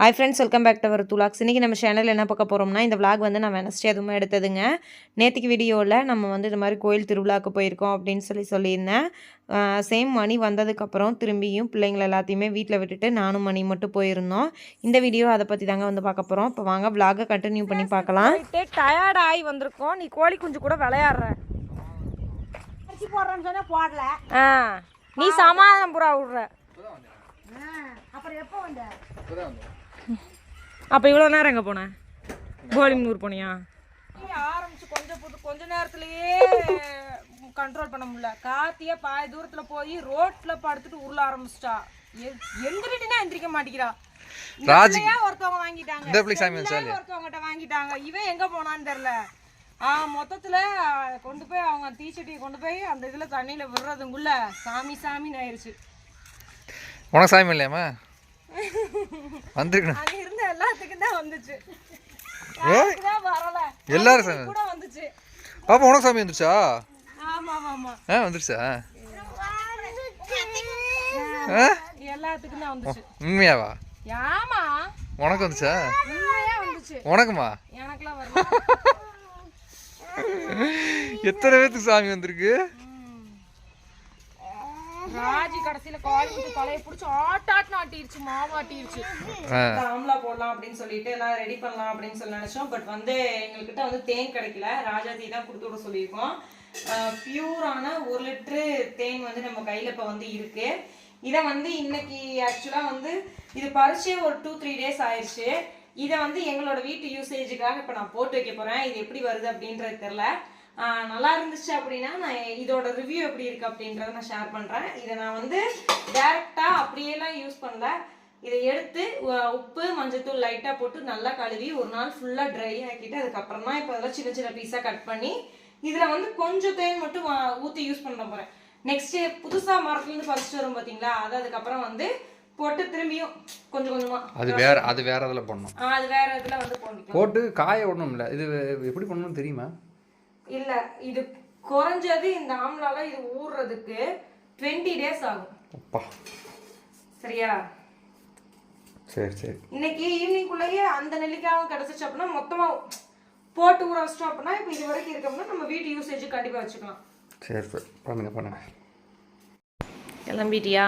Hi friends welcome back to our துலாக்ஸ் இன்றைக்கி நம்ம சேனலில் என்ன பார்க்க போகிறோம்னா இந்த vlog வந்து நான் வெனஸ்டே அதுவுமே எடுத்ததுங்க. நேற்றுக்கு வீடியோவில் நம்ம வந்து இது மாதிரி கோயில் திருவிழாவுக்கு போயிருக்கோம் அப்படின்னு சொல்லி சொல்லியிருந்தேன். சேம் மணி வந்ததுக்கப்புறம் திரும்பியும் பிள்ளைங்களை எல்லாத்தையுமே வீட்டில் விட்டுட்டு நானும் மணி மட்டும் போயிருந்தோம். இந்த வீடியோ அதை பற்றி தாங்க வந்து பார்க்க போகிறோம் இப்போ வாங்க vlog-அ கண்டினியூ பண்ணி பார்க்கலாம். டயர்ட் ஆகி வந்திருக்கோம். நீ கோழி குஞ்சு கூட விளையாடுற. போடல. ஆ நீ சமாதானம் புறா விடுற. அப்புறம் எப்போ வந்த? அப்போ இவ்வளோ நேரம் எங்கே போன? கோலிமூர் போனியா? ஆரம்பிச்சு கொஞ்சம் புது கொஞ்ச நேரத்துலயே கண்ட்ரோல் பண்ண முடியல. கார்த்தியா பாதி தூரத்துல போய் ரோட்ல படுத்துட்டு உருள ஆரம்பிச்சிட்டா. எந்திரிட்டுனா எந்திரிக்க மாட்டேங்கிறா. ஒருத்தவங்க வாங்கிட்டாங்க. ஒருத்தவங்ககிட்ட வாங்கிட்டாங்க. இவன் எங்க போனான்னு தெரியல. ஆ மொத்தத்துல கொண்டு போய் அவங்க தீச்சட்டியை கொண்டு போய் அந்த இதுல தண்ணியில விடுறதுக்குள்ள சாமி சாமின்னு ஆயிருச்சு. உனக்கு சாமி இல்லையாம்மா? வந்திருக்கணும். அங்க இருந்த எல்லாத்துக்கும் தான் வந்துச்சு. ஏ? எனக்கு தான் வரல. எல்லாரும் சாமி கூட வந்துச்சு. பாப்பா உனக்கு சாமி வந்துருச்சா? ஆமா ஆமா ஆமா. ஆ வந்துருச்சா? எல்லாத்துக்கும் தான் வந்துச்சு. உண்மையாவா? ஆமா. உனக்கு வந்துச்சா? உண்மையா வந்துச்சு. உனக்குமா? எனக்குலாம் வரல. எத்தனை பேத்துக்கு சாமி வந்திருக்கு? ராஜி கடைசியில கால் விட்டு தலையை பிடிச்சி ஆட்டாட்டு ஆட்டிருச்சு மாவாட்டிருச்சு ஆம்லா போடலாம் அப்படின்னு சொல்லிட்டு எல்லாம் ரெடி பண்ணலாம் அப்படின்னு சொல்லி நினைச்சோம். பட் வந்து எங்ககிட்ட வந்து தேன் கிடைக்கல. ராஜாதி தான் கொடுத்து விட சொல்லியிருக்கோம். பியூரான ஒரு லிட்டரு தேன் வந்து நம்ம கையில இப்ப வந்து இருக்கு. இதை வந்து இன்னைக்கு ஆக்சுவலா வந்து இது பறிச்சே ஒரு டூ த்ரீ டேஸ் ஆயிடுச்சு இதை வந்து எங்களோட வீட்டு யூசேஜுக்காக இப்போ நான் போட்டு வைக்க போறேன். இது எப்படி வருது அப்படின்றது தெரில நல்லா இருந்துச்சு அப்படின்னா நான் இதோட ரிவ்யூ எப்படி இருக்கு அப்படின்றத நான் ஷேர் பண்றேன். இதை நான் வந்து டைரக்டா அப்படியேலாம் யூஸ் பண்ணல. இதை எடுத்து உப்பு மஞ்சத்தூள் லைட்டா போட்டு நல்லா கழுவி ஒரு நாள் ஃபுல்லா ட்ரை ஆக்கிட்டு அதுக்கப்புறம் இப்போ அதெல்லாம் சின்ன சின்ன பீஸா கட் பண்ணி இதுல வந்து கொஞ்சம் தேன் மட்டும் ஊத்தி யூஸ் பண்ண போறேன். நெக்ஸ்ட் புதுசா மரத்துல இருந்து பறிச்சுட்டு வரும் பாத்தீங்களா? அது அதுக்கப்புறம் வந்து போட்டு திரும்பியும் கொஞ்சம் கொஞ்சமா. அது வேற அது வேற இதில் பண்ணணும் அது வேற இதுல வந்து போட்டு காய விடணும் இல்லை இது எப்படி பண்ணணும்னு தெரியுமா? இல்ல இது குறைஞ்சது இந்த ஆம்லால இது ஊறுறதுக்கு டுவெண்ட்டி டேஸ் ஆகும். அப்பா. சரியா? சரி சரி. இன்னைக்கு ஈவினிங்குள்ளேயே அந்த நெல்லிக்காயும் கிடைச்சிச்சு அப்படின்னா மொத்தமா போட்டு ஊற வச்சிட்டோம் அப்படின்னா இப்போ இது வரைக்கும் இருக்கோம்னா நம்ம வீட்டு யூசேஜ் கண்டிப்பா வச்சுக்கலாம். சரி சரி. பண்ணுங்க பண்ணுங்க. கிளம்பிட்டியா?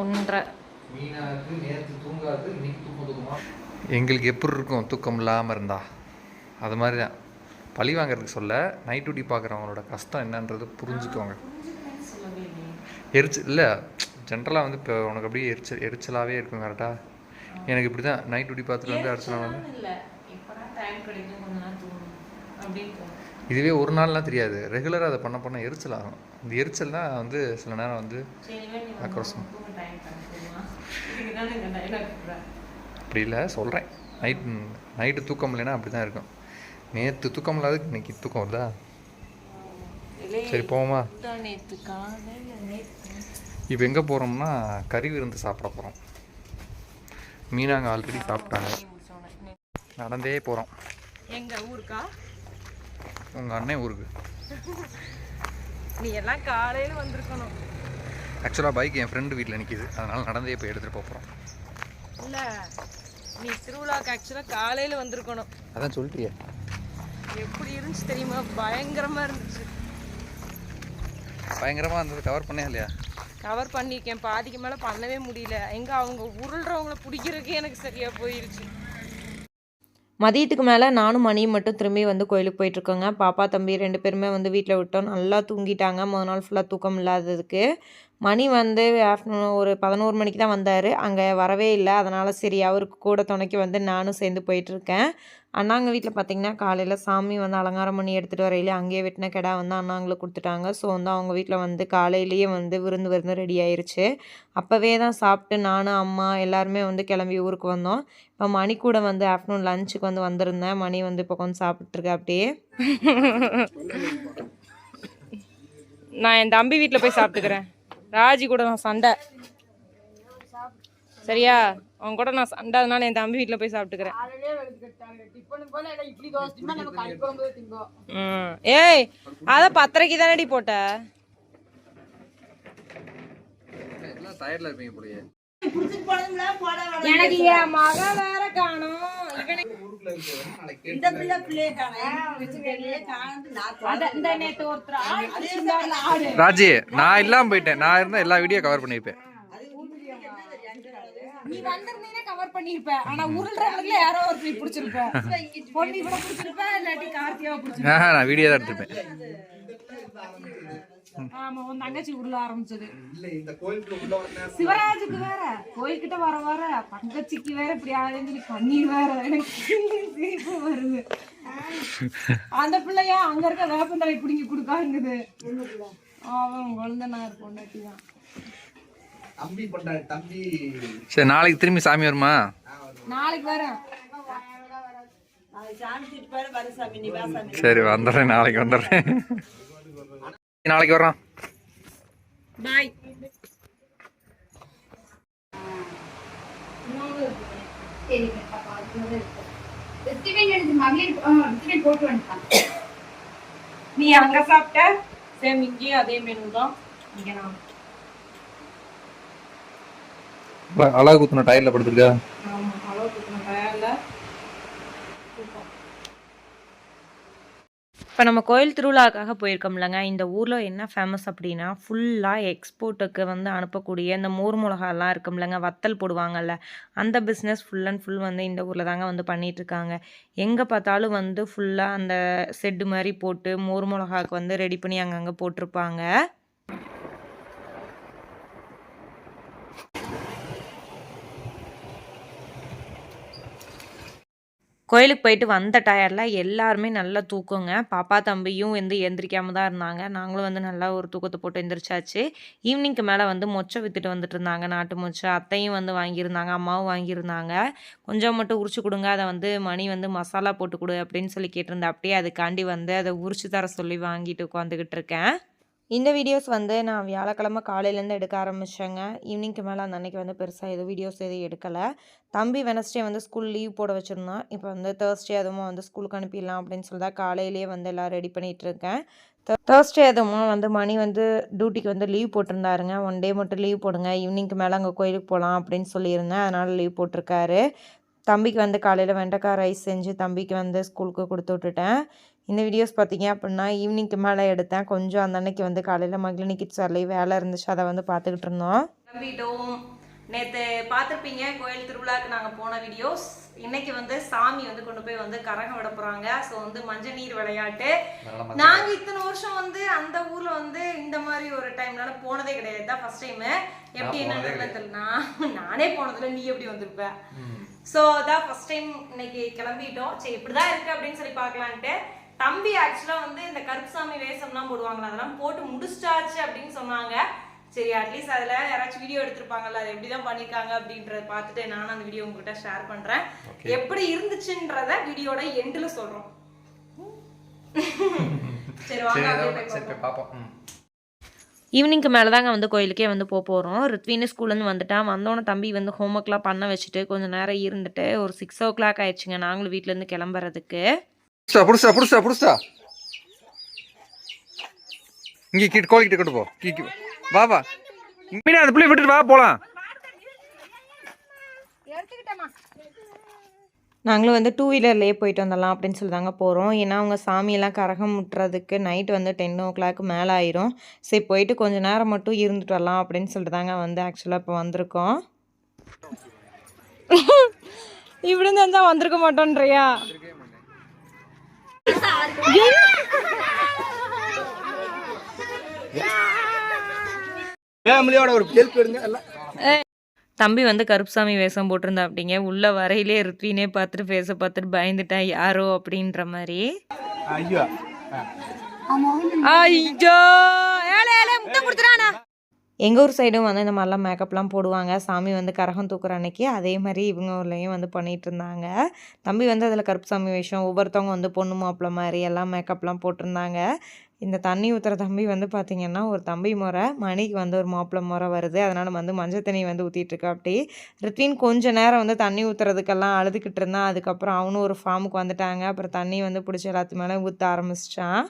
ஒன்றரை. எங்களுக்கு எப்படி இருக்கும் தூக்கம் இல்லாமல் இருந்தா? அது மாதிரி தான். பழி வாங்குறதுக்கு சொல்ல நைட் டியூட்டி பார்க்குறவங்களோட கஷ்டம் என்னன்றது புரிஞ்சுக்கோங்க. எரிச்சல் இல்லை ஜென்ரலாக வந்து இப்போ உனக்கு அப்படியே எரிச்சல் எரிச்சலாகவே இருக்கும் கரெக்டாக எனக்கு இப்படி தான் நைட் டியூட்டி பார்த்துட்டு வந்து தோணும். இதுவே ஒரு நாள்லாம் தெரியாது. ரெகுலராக அதை பண்ண பண்ண எரிச்சல் ஆகும் இந்த எரிச்சல் தான் வந்து சில நேரம் வந்து ஆக்ரோஷம் அப்படி இல்லை சொல்கிறேன் நைட் நைட்டு தூக்கம் இல்லைன்னா அப்படி தான் இருக்கும். நேற்று தூக்கம் இல்லாததுக்கு இன்னைக்கு தூக்கம் வருதா? சரி போவோமா? இப்போ எங்கே போகிறோம்னா கறி விருந்து சாப்பிட போகிறோம் மீனாங்க ஆல்ரெடி சாப்பிட்டாங்க. நடந்தே போகிறோம் எங்க ஊருக்கா? உங்கள் அண்ணன் ஊருக்கு. நீ எல்லாம் காலையில வந்திருக்கணும். ஆக்சுவலாக பைக் என் ஃப்ரெண்டு வீட்டில் நிற்கிது அதனால் நடந்தே போய் எடுத்துகிட்டு போகிறோம் இல்ல நீ திருவிழாக்கு ஆக்சுவலா காலையில வந்திருக்கணும். அதான் சொல்லிட்டியே. எப்படி இருந்துச்சு தெரியுமா? பயங்கரமா இருந்துச்சு. பயங்கரமாக இருந்தது. கவர் பண்ணே இல்லையா? கவர் பண்ணியிருக்கேன். பாதிக்கு மேல பண்ணவே முடியல. எங்க அவங்க உருள்றவங்கள பிடிக்கிறதுக்கே எனக்கு சரியா போயிருச்சு. மதியத்துக்கு மேலே நானும் மணியும் மட்டும் திரும்பி வந்து கோயிலுக்கு போயிட்டுருக்கோங்க. பாப்பா தம்பி ரெண்டு பேருமே வந்து வீட்டில் விட்டோம். நல்லா தூங்கிட்டாங்க. முதல் நாள் ஃபுல்லாக தூக்கம் இல்லாததுக்கு. மணி வந்து ஆஃப்டர்நூன் ஒரு பதினோரு மணிக்கு தான் வந்தார். அங்கே வரவே இல்லை. அதனால் சரி அவருக்கு கூட துணைக்கு வந்து நானும் சேர்ந்து போயிட்டுருக்கேன் அண்ணாங்க வீட்டில் பார்த்திங்கன்னா காலையில் சாமி வந்து அலங்காரம் பண்ணி எடுத்துகிட்டு வரையிலே அங்கேயே வெட்டின கிடா வந்து அண்ணாங்களை கொடுத்துட்டாங்க. ஸோ வந்து அவங்க வீட்டில் வந்து காலையிலேயே வந்து விருந்து விருந்து ரெடி ஆயிடுச்சு அப்போவே தான் சாப்பிட்டு நானும் அம்மா எல்லாருமே வந்து கிளம்பி ஊருக்கு வந்தோம். இப்போ மணி கூட வந்து ஆஃப்டர்நூன் லஞ்சுக்கு வந்து வந்திருந்தேன். மணி வந்து இப்போ கொஞ்சம் சாப்பிட்ருக்கேன் அப்படியே. நான் என் தம்பி வீட்டில் போய் சாப்பிட்டுக்கிறேன். ராஜி கூட நான் சண்டை. சரியா? அவன் கூட நான் சண்டை அதனால என் தம்பி வீட்டில் போய் சாப்பிட்டுக்கிறேன். ம். ஏய் அதான் பத்தரைக்கு தானடி போட்ட? எனக்கு என் மக வேற காணும். இந்த பிள்ளை பிள்ளைய ராஜி நான் இல்லாமல் போயிட்டேன். நான் இருந்தால் எல்லா வீடியோ கவர் பண்ணியிருப்பேன். நீ வந்திருந்தீங்கன்னா கவர் பண்ணிருப்ப ஆனா உருள்றவங்கள யாரோ ஒருத்தர் பிடிச்சிருப்ப. பொண்ணு கூட பிடிச்சிருப்ப இல்லாட்டி கார்த்தியாவை பிடிச்சிருப்ப. ஆஹா நான் வீடியோ தான் எடுத்திருப்பேன். ஆமா உன் தங்கச்சி உருள ஆரம்பிச்சது. சிவராஜுக்கு வேற கோயில்கிட்ட வர வர தங்கச்சிக்கு வேற இப்படி ஆகுதுன்னு சொல்லி கண்ணீர் வேற எனக்கு சிரிப்பு வருது. அந்த பிள்ளையா அங்க இருக்க வேப்பந்தலை பிடிங்கி கொடுக்காங்குது. அவன் குழந்தனார் பொண்டாட்டி தான். சரி நாளைக்கு திரும்பி சாமி வருமா? நாளைக்கு வரேன். சரி வந்துடுறேன் நாளைக்கு வந்துடுறேன். நாளைக்கு வர்றோம். பாய் நீ அங்க சாப்பிட்ட? சேம் இங்கேயும் அதே மெனு தான். இங்க நான். அழகு குத்துன டயரில் படுத்துருக்கா? ஆமா அளவு கொடுக்கணும் டயர்ல இப்போ நம்ம கோயில் திருவிழாக்காக போயிருக்கோம்லங்க இந்த ஊரில் என்ன ஃபேமஸ் அப்படின்னா ஃபுல்லாக எக்ஸ்போர்ட்டுக்கு வந்து அனுப்பக்கூடிய இந்த மோர் மிளகாலாம் இருக்கும்லங்க வத்தல் போடுவாங்கல்ல அந்த பிஸ்னஸ் ஃபுல் அண்ட் ஃபுல் வந்து இந்த ஊரில் தாங்க வந்து பண்ணிகிட்ருக்காங்க எங்கே பார்த்தாலும் வந்து ஃபுல்லாக அந்த செட்டு மாதிரி போட்டு மோர் மிளகாவுக்கு வந்து ரெடி பண்ணி அங்கங்கே போட்டிருப்பாங்க. கோயிலுக்கு போயிட்டு வந்த டயர்டில் எல்லாருமே நல்லா தூக்குங்க. பாப்பா தம்பியும் வந்து எந்திரிக்காம தான் இருந்தாங்க. நாங்களும் வந்து நல்லா ஒரு தூக்கத்தை போட்டு எந்திரிச்சாச்சு. ஈவினிங்க்கு மேலே வந்து மொச்சை வித்துட்டு வந்துட்டு இருந்தாங்க. நாட்டு மொச்சை. அத்தையும் வந்து வாங்கியிருந்தாங்க. அம்மாவும் வாங்கியிருந்தாங்க. கொஞ்சம் மட்டும் உரிச்சு கொடுங்க. அதை வந்து மணி வந்து மசாலா போட்டு கொடு அப்படின்னு சொல்லி கேட்டிருந்தேன். அப்படியே அதுக்காண்டி வந்து அதை உரிச்சு தர சொல்லி வாங்கிட்டு உட்காந்துக்கிட்டு இருக்கேன். இந்த வீடியோஸ் வந்து நான் வியாழக்கிழமை காலையிலேருந்து எடுக்க ஆரம்பித்தேங்க ஈவினிங்க்கு மேலே அந்த அன்றைக்கி வந்து பெருசாக எதுவும் வீடியோஸ் எதுவும் எடுக்கலை. தம்பி வெனஸ்டே வந்து ஸ்கூல் லீவ் போட வச்சுருந்தான். இப்போ வந்து தேர்ஸ்டே அதுவும் வந்து ஸ்கூலுக்கு அனுப்பிடலாம் அப்படின்னு சொல்லி தான் காலையிலேயே வந்து எல்லாம் ரெடி பண்ணிகிட்ருக்கேன் தேர்ஸ்டே அதுவும் வந்து மணி வந்து டியூட்டிக்கு வந்து லீவ் போட்டிருந்தாருங்க. ஒன் டே மட்டும் லீவ் போடுங்க. ஈவினிங்க்கு மேலே அங்கே கோயிலுக்கு போகலாம் அப்படின்னு சொல்லியிருந்தேன். அதனால் லீவ் போட்டிருக்காரு. தம்பிக்கு வந்து காலையில் வெண்டைக்காய் ரைஸ் செஞ்சு தம்பிக்கு வந்து ஸ்கூலுக்கு கொடுத்து விட்டுட்டேன். இந்த வீடியோஸ் பார்த்தீங்க அப்படின்னா ஈவினிங்க்கு மேலே எடுத்தேன். கொஞ்சம் அந்த அன்னைக்கு வந்து காலையில் மகளினி கிட்ஸ் வரலையும் வேலை இருந்துச்சு. அதை வந்து பார்த்துக்கிட்டு இருந்தோம். கிளம்பிட்டோம் நேற்று பார்த்துருப்பீங்க கோயில் திருவிழாக்கு நாங்கள் போன வீடியோஸ் இன்னைக்கு வந்து சாமி வந்து கொண்டு போய் வந்து கரகம் விட போகிறாங்க ஸோ வந்து மஞ்சள் நீர் விளையாட்டு. நாங்க இத்தனை வருஷம் வந்து அந்த ஊர்ல வந்து இந்த மாதிரி ஒரு டைம்னால போனதே கிடையாது. தான் ஃபர்ஸ்ட் டைம் எப்படி என்னன்னு நானே போனதுல நீ எப்படி வந்திருப்ப? சோ அதான் ஃபர்ஸ்ட் டைம் இன்னைக்கு கிளம்பிட்டோம். சரி இப்படிதான் இருக்கு அப்படின்னு சொல்லி பார்க்கலான்ட்டு. தம்பி ஆக்சுவலா வந்து இந்த கருப்புசாமி வேஷம்லாம் போடுவாங்களா அதெல்லாம் போட்டு முடிச்சிட்டாச்சு அப்படின்னு சொன்னாங்க. சரி அட்லீஸ்ட் அதுல யாராச்சும் வீடியோ எடுத்திருப்பாங்கல்ல அது எப்படிதான் பண்ணிருக்காங்க அப்படின்றத பார்த்துட்டு நானும் அந்த வீடியோ உங்ககிட்ட ஷேர் பண்றேன். எப்படி இருந்துச்சுன்றத வீடியோட எண்டுல சொல்றோம். சரி வாங்க பார்ப்போம். ஈவினிங்க்கு மேலே தாங்க வந்து கோயிலுக்கே வந்து போக போகிறோம் ரித்வின்னு ஸ்கூல்லேருந்து வந்துட்டான். வந்தோன்னே தம்பி வந்து ஹோம்ஒர்க்லாம் பண்ண வச்சுட்டு கொஞ்சம் நேரம் இருந்துட்டு ஒரு சிக்ஸ் ஓ கிளாக் ஆயிடுச்சுங்க. நாங்களும் வீட்டிலேருந்து கிளம்புறதுக்கு. புடிச்சா புடிச்சா புடிச்சா புடிச்சா இங்கே கிட்ட கோழி கிட்ட கொண்டு போ. கீ வா வா. மீனா அந்த பிள்ளை விட்டுட்டு வா போலாம். நாங்களும் வந்து டூ வீலர்லேயே போயிட்டு வந்துடலாம் அப்படின்னு சொல்லி தாங்க போகிறோம் ஏன்னா அவங்க சாமியெல்லாம் கரகம் முட்டுறதுக்கு நைட் வந்து டென் ஓ கிளாக் மேலே ஆயிரும். சரி போயிட்டு கொஞ்ச நேரம் மட்டும் இருந்துட்டு வரலாம் அப்படின்னு சொல்லிட்டு தாங்க வந்து ஆக்சுவலாக இப்போ வந்திருக்கோம். இப்படி இருந்தால் வந்திருக்க மாட்டோன்றியா? ஃபேமிலியோட ஒரு ஹெல்ப் எடுங்க எல்லாம். தம்பி வந்து கருப்புசாமி வேஷம் போட்டிருந்தா அப்படிங்க. உள்ள வரையிலே ருத்வினே பார்த்துட்டு ஃபேஸை பார்த்துட்டு பயந்துட்டேன் யாரோ? அப்படின்ற மாதிரி. ஐயோ ஐயோ! ஏலே ஏலே முத்தம் கொடுத்துறானா? எங்கள் ஊர் சைடும் வந்து இந்த மாதிரிலாம் மேக்கப்லாம் போடுவாங்க. சாமி வந்து கரகம் தூக்குற அன்னைக்கு அதே மாதிரி இவங்க ஊர்லேயும் வந்து பண்ணிகிட்டு இருந்தாங்க. தம்பி வந்து அதில் கருப்பு சாமி வேஷம் ஒவ்வொருத்தவங்க வந்து பொண்ணு மாப்பிள்ளை மாதிரி எல்லாம் மேக்கப்லாம் போட்டிருந்தாங்க. இந்த தண்ணி ஊற்றுற தம்பி வந்து பார்த்திங்கன்னா ஒரு தம்பி முறை மணிக்கு வந்து ஒரு மாப்பிள்ளை முறை வருது. அதனால் வந்து மஞ்சள் தண்ணி வந்து ஊற்றிட்டு இருக்கா அப்படி ரித்வின் கொஞ்ச நேரம் வந்து தண்ணி ஊற்றுறதுக்கெல்லாம் அழுதுகிட்டு இருந்தான் அதுக்கப்புறம் அவனும் ஒரு ஃபார்முக்கு வந்துட்டாங்க. அப்புறம் தண்ணி வந்து பிடிச்சி எல்லாத்து மேலே ஊற்ற ஆரம்பிச்சிட்டான்.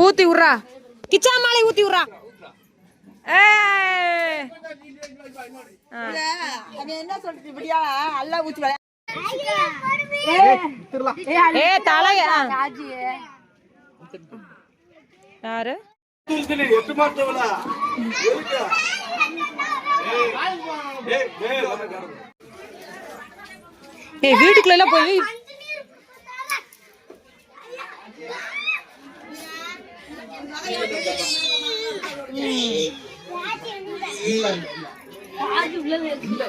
ஊற்றி விட்றா. கிச்சா மாலை ஊற்றி விட்றா. என்ன சொல்லிட்டு இப்படியா? அல்ல விளையா ஏ தலையா. யாரு? ஏய் வீட்டுக்குள்ள எல்லாம் போய் சரி போயிட்டு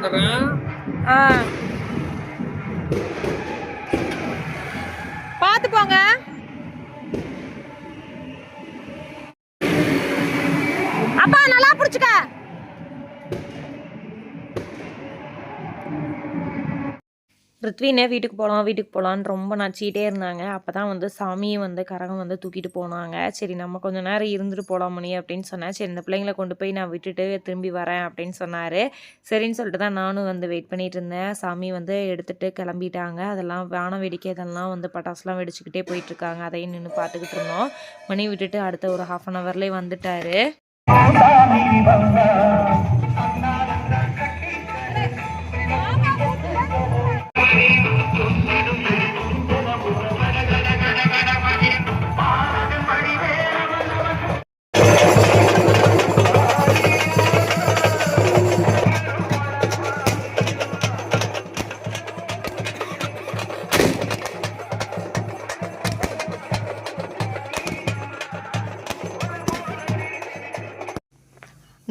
வந்துடுறேன் ஆ. பார்த்து போங்க. ரித்வினே வீட்டுக்கு போகலாம் வீட்டுக்கு போகலான்னு ரொம்ப நச்சிக்கிட்டே இருந்தாங்க. அப்போ தான் வந்து சாமியை வந்து கரகம் வந்து தூக்கிட்டு போனாங்க. சரி நம்ம கொஞ்ச நேரம் இருந்துட்டு போகலாம் மணி அப்படின்னு சொன்னேன். சரி இந்த பிள்ளைங்களை கொண்டு போய் நான் விட்டுட்டு திரும்பி வரேன் அப்படின்னு சொன்னார். சரின்னு சொல்லிட்டு தான் நானும் வந்து வெயிட் பண்ணிட்டு இருந்தேன். சாமி வந்து எடுத்துட்டு கிளம்பிட்டாங்க. அதெல்லாம் வான வேடிக்கை இதெல்லாம் வந்து பட்டாசுலாம் வெடிச்சுக்கிட்டே போயிட்டுருக்காங்க. அதையும் நின்று பார்த்துக்கிட்டு இருந்தோம். மணி விட்டுட்டு அடுத்த ஒரு ஹாஃப் அன் ஹவர்லேயே வந்துட்டாரு. Thank you.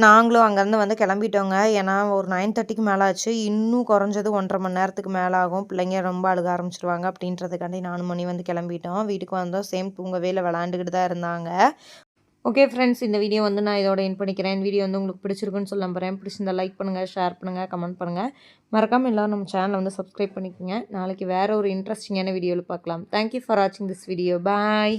நாங்களும் அங்கேருந்து வந்து கிளம்பிட்டோங்க. ஏன்னா ஒரு நைன் தேர்ட்டிக்கு மேலே ஆச்சு இன்னும் குறைஞ்சது ஒன்றரை மணி நேரத்துக்கு மேலே ஆகும் பிள்ளைங்க ரொம்ப அழுக ஆரம்பிச்சிருவாங்க. அப்படின்றதுக்காண்டி நாலு மணி வந்து கிளம்பிட்டோம். வீட்டுக்கு வந்தோம். சேம் தூங்கவே இல்லை. விளாண்டுக்கிட்டு தான் இருந்தாங்க. ஓகே ஃப்ரெண்ட்ஸ் இந்த வீடியோ வந்து நான் இதோட என் பண்ணிக்கிறேன். இந்த வீடியோ வந்து உங்களுக்கு பிடிச்சிருக்குன்னு சொல்ல போகிறேன் பிடிச்சிருந்தா லைக் பண்ணுங்கள் ஷேர் பண்ணுங்கள் கமெண்ட் பண்ணுங்கள் மறக்காமல் எல்லோரும் நம்ம சேனலை வந்து சப்ஸ்கிரைப் பண்ணிக்கோங்க. நாளைக்கு வேறு ஒரு இன்ட்ரெஸ்டிங்கான வீடியோவில் பார்க்கலாம். தேங்க்யூ ஃபார் வாட்சிங் திஸ் வீடியோ பாய்